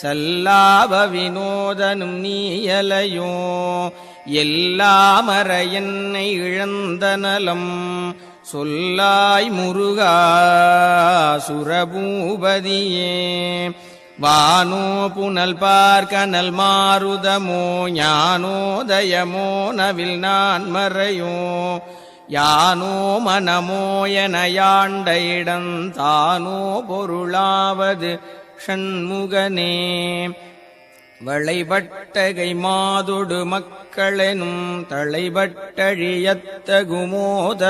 சல்லாப வினோதனும் நீயலையோ எல்லாமற என்னை இழந்த நலம். சொல்லாய் முருகா சுரபூபதியே. வானோ புனல் பார்க்கனல் மாருதமோ ஞானோதயமோ நவில் நான் மறையோ. யானோ மனமோ என யாண்ட இடம் தானோ பொருளாவது ஷண்முகனே வளைபட்டகை மாதொடு மக்களெனும் தளைபட்டழியத்தகுமோத